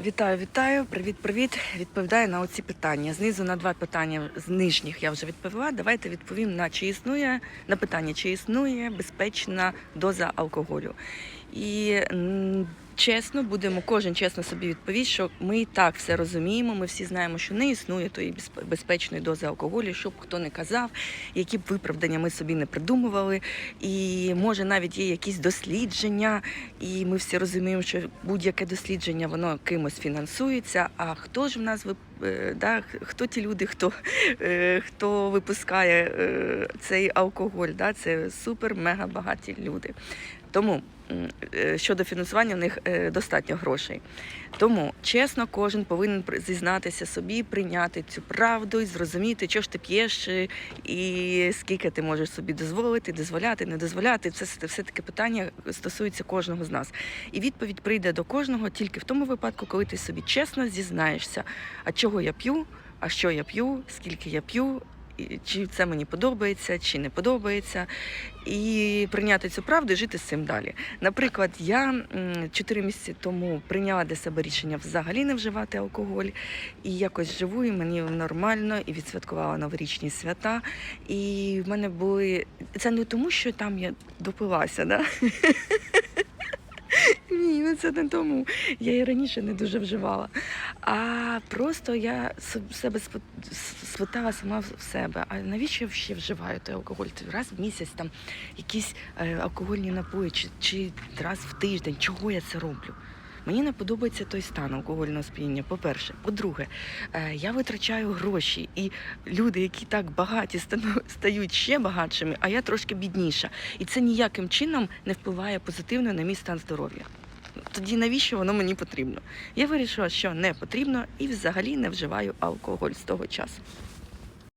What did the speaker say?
Вітаю, вітаю, привіт, привіт. Відповідаю на оці питання. Знизу на два питання з нижніх я вже відповіла. Давайте відповім на чи існує на питання, чи існує безпечна доза алкоголю. І чесно, будемо кожен чесно собі відповість, що ми і так все розуміємо. Ми всі знаємо, що не існує тої безпечної дози алкоголю, щоб хто не казав, які б виправдання ми собі не придумували. І може навіть є якісь дослідження, і ми всі розуміємо, що будь-яке дослідження воно кимось фінансується. А хто ж в нас вип- е, да, хто ті люди, хто, е, хто випускає е, цей алкоголь? Да? Це супер мега багаті люди. Тому е, щодо фінансування, в них е, достатньо грошей. Тому чесно, кожен повинен зізнатися собі, прийняти цю правду і зрозуміти, що ж ти п'єш, е, і скільки ти можеш собі дозволити, дозволяти, не дозволяти. Це все таке питання стосується кожного з нас. І відповідь прийде до кожного тільки в тому випадку, коли ти собі чесно зізнаєшся, а чого я п'ю, а що я п'ю, скільки я п'ю. Чи це мені подобається, чи не подобається, і прийняти цю правду і жити з цим далі. Наприклад, я 4 місяці тому прийняла для себе рішення взагалі не вживати алкоголь, і якось живу, і мені нормально, і відсвяткувала новорічні свята. І в мене були це не тому, що там я допилася, да? Це не тому. Я і раніше не дуже вживала. А просто я себе спи- спитала сама в себе, а навіщо я ще вживаю той алкоголь? Раз в місяць там якісь е, алкогольні напої, чи, чи раз в тиждень. Чого я це роблю? Мені не подобається той стан алкогольного сп'яніння. По-перше, по-друге, е, я витрачаю гроші, і люди, які так багаті, стають ще багатшими, а я трошки бідніша. І це ніяким чином не впливає позитивно на мій стан здоров'я. Тоді навіщо воно мені потрібно? Я вирішила, що не потрібно, і взагалі не вживаю алкоголь з того часу.